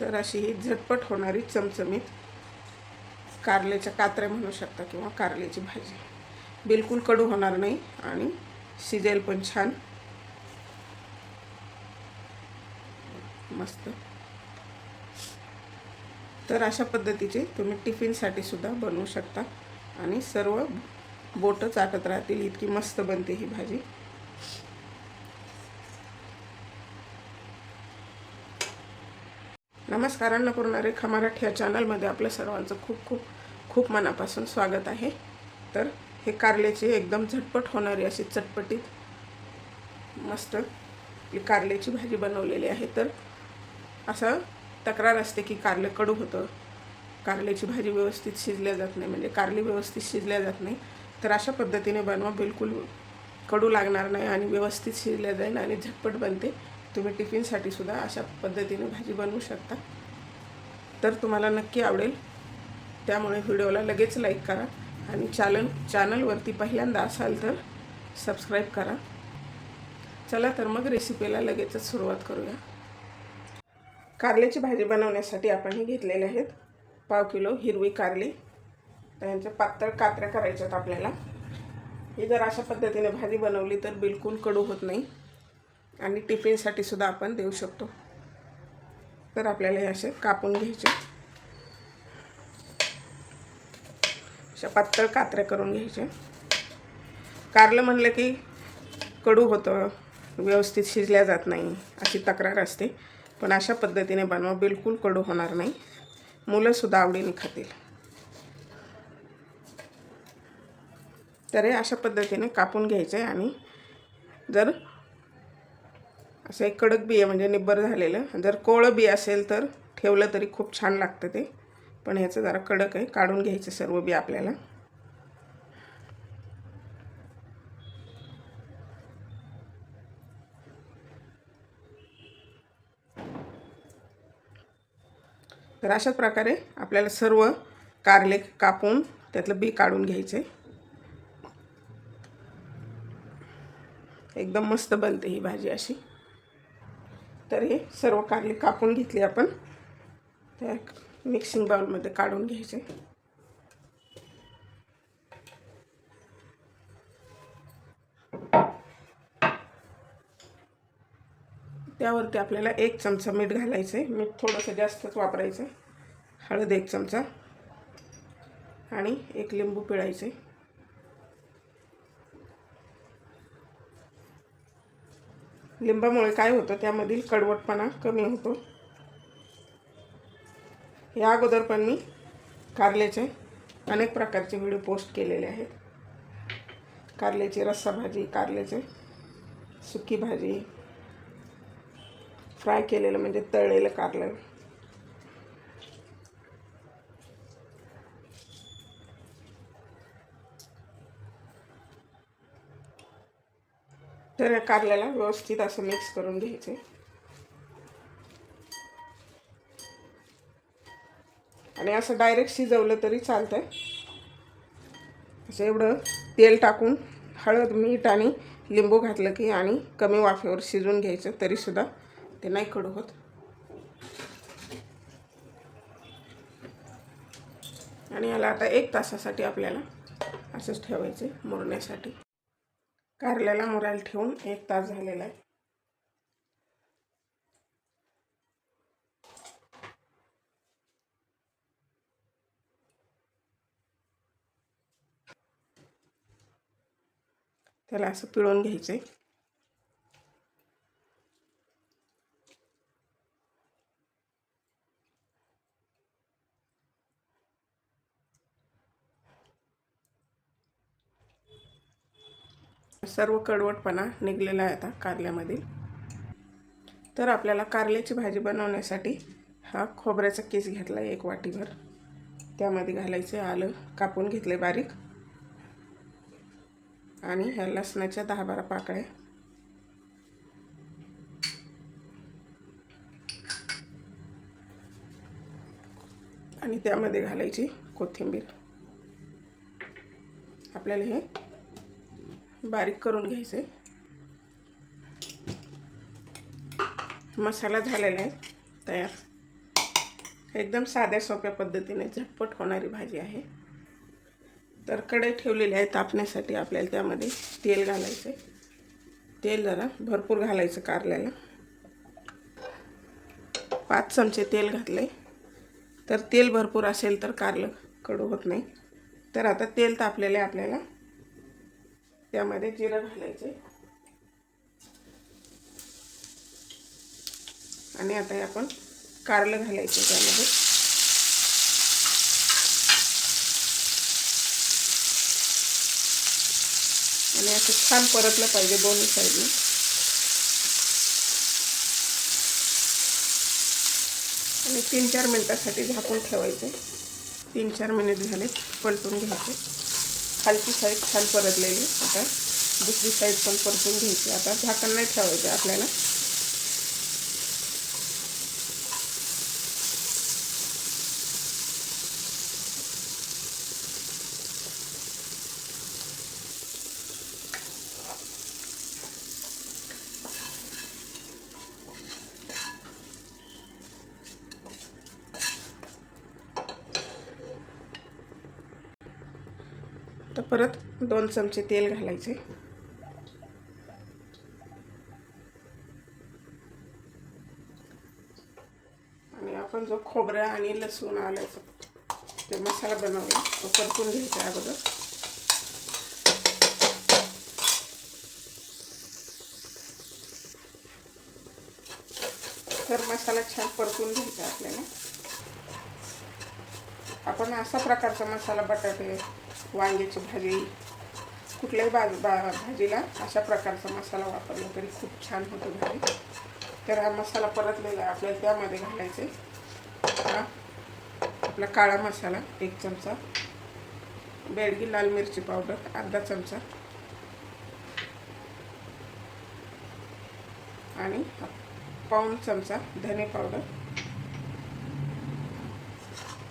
तर अशी ही झटपट होणारी चमचमीत कारल्याच्या कात्र्या म्हणू शकता किंवा कारल्याची भाजी. बिलकुल कडू होणार नाही आणि शिजेल पण छान. मस्त. तर अशा पद्धतीचे तुम्ही टिफिनसाठी सुद्धा बनवू शकता आणि सर्व बोटं चाटत राहतील. इतकी मस्त बनते ही भाजी. नमस्कार अन्नपूर्णा मराठी या चॅनलमध्ये आपल्या सर्वांचं खूप खूप खूप मनापासून स्वागत आहे. तर हे कारल्याची एकदम झटपट होणारी अशी चटपटीत मस्त आपली कारल्याची भाजी बनवलेली आहे. तर असं तक्रार असते की कारले कडू होतं. कारल्याची भाजी व्यवस्थित शिजल्या जात नाही म्हणजे कारली व्यवस्थित शिजल्या जात नाही. तर अशा पद्धतीने बनवा बिलकुल कडू लागणार नाही आणि व्यवस्थित शिजल्या जाईल आणि झटपट बनते. तुम्ही टिफिनसाठी सुद्धा अशा पद्धतीने भाजी बनवू शकता. तर तुम्हाला नक्की आवडेल. त्यामुळे व्हिडिओला लगेच लाईक करा आणि चॅनल चॅनलवरती पहिल्यांदा असाल तर सबस्क्राईब करा. चला तर मग रेसिपीला लगेचच सुरुवात करूया. कारल्याची भाजी बनवण्यासाठी आपण हे घेतलेले आहेत. पाव किलो हिरवी कारली. त्यांच्या पातळ कात्र्या करायच्यात आपल्याला. ही जर अशा पद्धतीने भाजी बनवली तर बिलकुल कडू होत नाही. आणि टिफिनसाठी सुद्धा आपण देऊ शकतो. तर आपल्याला हे असे कापून घ्यायचे. अशा पातळ कात्र्या करून घ्यायचे. कारलं म्हणलं की कडू होतं व्यवस्थित शिजल्या जात नाही अशी तक्रार असते. पण अशा पद्धतीने बनवा बिलकुल कडू होणार नाही. मुलंसुद्धा आवडीने खातील. तर हे अशा पद्धतीने कापून घ्यायचे आणि जर असं एक कडक बी आहे म्हणजे निब्बर झालेलं. जर कोळं बी असेल तर ठेवलं तरी खूप छान लागतं ते. पण ह्याचं जरा कडक आहे. काढून घ्यायचं सर्व बी आपल्याला. तर अशा प्रकारे आपल्याला सर्व कारले कापून त्यातलं बी काढून घ्यायचे. एकदम मस्त बनते ही भाजी अशी. तर हे सर्व कारले कापून घेतली आपण. त्या मिक्सिंग बाउलमध्ये काढून घ्यायचे. त्यावरती आपल्याला एक चमचा मीठ घालायचं आहे मीठ थोडंसं जास्तच वापरायचं हळद एक चमचा. आणि एक लिंबू पिळायचे लिंबामुळे काय होतं त्यामधील कडवटपणा कमी होतो. या अगोदर पण मी कारल्याचे अनेक प्रकारचे व्हिडिओ पोस्ट केलेले आहेत. कारल्याची रस्सा भाजी कारल्याचे सुकी भाजी फ्राय केलेलं म्हणजे तळलेलं कारलं. तर या कारल्याला व्यवस्थित असं मिक्स करून घ्यायचे आणि असं डायरेक्ट शिजवलं तरी चालतंय. असं एवढं तेल टाकून हळद मीठ आणि लिंबू घातलं की आणि कमी वाफेवर शिजवून घ्यायचं तरीसुद्धा ते नाही कडू होत. आणि याला आता एक तासासाठी आपल्याला असंच ठेवायचे मुरण्यासाठी. कारल्याला मुरायला ठेवून एक तास झालेला आहे. त्याला असं पिळून घ्यायचं आहे सर्व कडवटपणा निघलेला आहे आता कारल्यामधील. तर आपल्याला कारल्याची भाजी बनवण्यासाठी हा खोबऱ्याचा केस घेतला आहे एक वाटीभर. त्यामध्ये घालायचे आलं कापून घेतले बारीक. आणि ह्या लसणाच्या दहा बारा पाकळ्या. आणि त्यामध्ये घालायची कोथिंबीर. आपल्याला हे बारीक करून घ्यायचे. मसाला झालेला आहे तयार. एकदम साध्या सोप्या पद्धतीने झटपट होणारी भाजी आहे. तर कडे ठेवलेली आहे तापण्यासाठी आपल्याला त्यामध्ये तेल घालायचं आहे तेल जरा भरपूर घालायचं कारल्याला. पाच चमचे तेल घातले तर तेल भरपूर असेल तर कारलं कडू होत नाही. तर आता तेल तापलेलं आहे आपल्याला. त्यामध्ये जिरं घालायचे. आणि आता हे आपण कारलं घालायचं त्यामध्ये. आणि असं छान परतलं पाहिजे दोन्ही साईडने. आणि तीन चार मिनटासाठी झाकून ठेवायचे. तीन चार मिनिट झाले पलटून घ्यायचे. खालची साईड छान परतलेली. आता दुसरी साईड पण परतून घ्यायची. आता झाकण नाही ठेवायचं आपल्याला. परत दोन चमचे तेल घालायचे. आणि आपण जो खोबरा आणि लसूण आल्याचा ते मसाला बनवला तो परतून घ्यायचा अगोदर. तर मसाला छान परतून घ्यायचा आपल्याला. आपण असा प्रकारचा मसाला बटाटे वांग्याची भाजी. कुठल्याही बाज बा भाजीला अशा प्रकारचा मसाला वापरला तरी खूप छान होतो भाजी. तर हा मसाला परतलेला आहे. आपल्याला त्यामध्ये घालायचे. हा. आपला काळा मसाला एक चमचा. बेडगी लाल मिरची पावडर अर्धा चमचा. आणि पाऊण चमचा धने पावडर.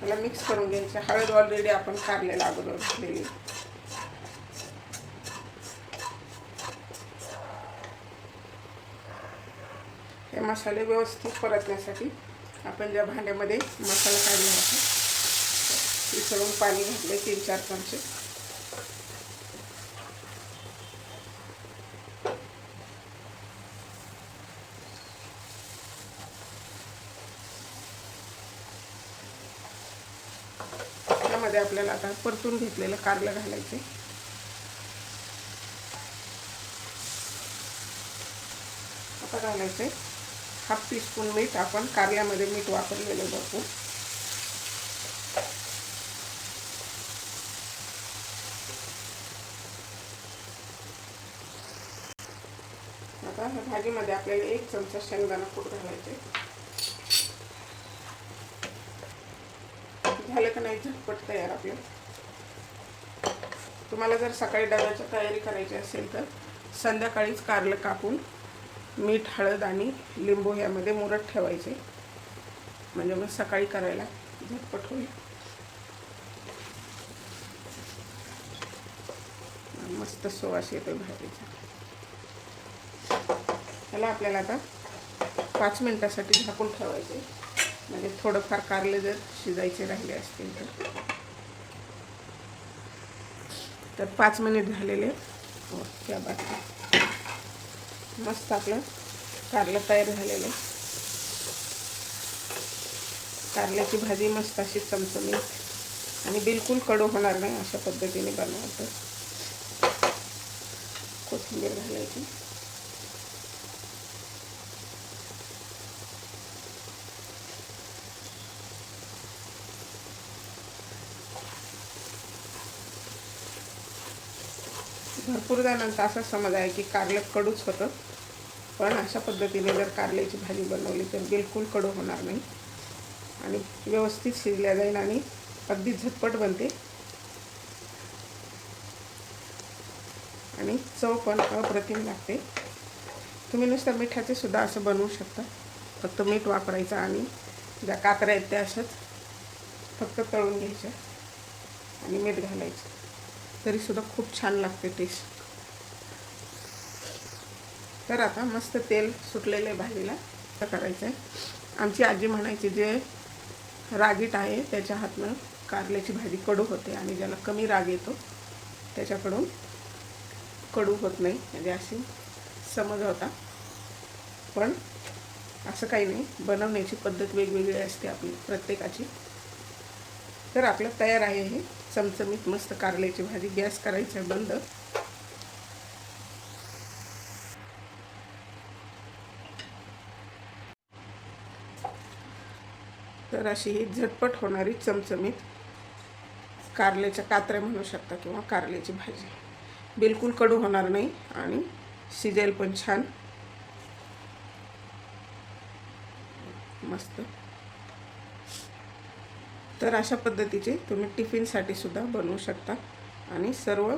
त्याला मिक्स करून घ्यायचं. हळद ऑलरेडी आपण काढलेला अगोदर घातलेली हे मसाले व्यवस्थित परतण्यासाठी आपण ज्या भांड्यामध्ये मसाला काढला होता मिसळून पाणी घातले तीन चार चमचे त्यामध्ये आपल्याला आता परतून घेतलेलं कारलं घालायचे आता घालायचं हाफ टीस्पून मीठ आपण कारल्यामध्ये मीठ वापरलेलं जातो आता भाजीमध्ये आपल्याला एक चमचा शेंगदाणा कूट घालायचे. झालं का नाही झटपट तयार आपलं. तुम्हाला जर सकाळी डब्याची तयारी करायची असेल तर संध्याकाळीच कारलं कापून मीठ हळद आणि लिंबू ह्यामध्ये मुरत ठेवायचे. म्हणजे मग सकाळी करायला झटपट होईल. मस्त सुवास येतो भाजीचा. ह्याला आपल्याला आता पाच मिनटासाठी झाकून ठेवायचे. म्हणजे थोडंफार कारले जर शिजायचे राहिले असतील तर. तर पाच मिनिट झालेले हो त्या बाकी मस्त आपलं कारलं तयार झालेलं. कारल्याची भाजी मस्त अशी चमचमीत आणि बिलकुल कडू होणार नाही अशा पद्धतीने बनवायचं कोथिंबीर घालायची. भरपूर जणांचा असा समज आहे की कारलं कडूच होतं. पण अशा पद्धतीने जर कारल्याची भाजी बनवली तर बिलकुल कडू होणार नाही. आणि व्यवस्थित शिजल्या जाईल आणि अगदी झटपट बनते. आणि चव पण अप्रतिम लागते. तुम्ही नुसतं मिठाचे सुद्धा असं बनवू शकता. फक्त मीठ वापरायचं आणि ज्या काकऱ्या आहेत त्या अशाच फक्त तळून घ्यायच्या आणि मीठ घालायचं. तरीसुद्धा खूप छान लागते टेस्ट तर आता मस्त तेल सुटलेलं आहे भाजीला. करायचं आहे आमची आजी म्हणायची जे रागीट आहे त्याच्या हातनं कारल्याची भाजी कडू होते आणि ज्याला कमी राग येतो त्याच्याकडून कडू होत नाही. म्हणजे अशी समज होता. पण असं काही नाही. बनवण्याची पद्धत वेगवेगळी असते आपली प्रत्येकाची. तर आपलं तयार आहे हे. चमचमीत मस्त कारल्याची भाजी गॅस करायचं बंद. तर अशी ही झटपट होणारी चमचमीत कारल्याच्या कात्र्या म्हणू शकता किंवा कारल्याची भाजी. बिलकुल कडू होणार नाही आणि शिजेल पण छान. मस्त. तर अशा पद्धतीचे तुम्ही टिफिनसाठी सुद्धा बनवू शकता. आणि सर्व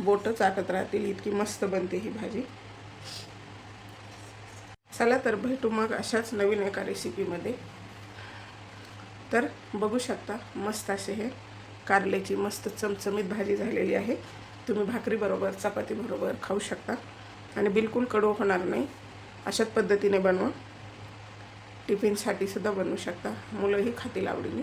बोटं चाटत राहतील इतकी मस्त बनते ही भाजी. चला तर भेटू मग अशाच नवीन एका रेसिपीमध्ये तर बघू शकता मस्त असे हे कारल्याची मस्त चमचमीत भाजी झालेली आहे. तुम्ही भाकरीबरोबर चपातीबरोबर खाऊ शकता. आणि बिलकुल कडू होणार नाही. अशाच पद्धतीने बनवा. टिफिनसाठी सुद्धा बनवू शकता. मुलंही खातील आवडीने.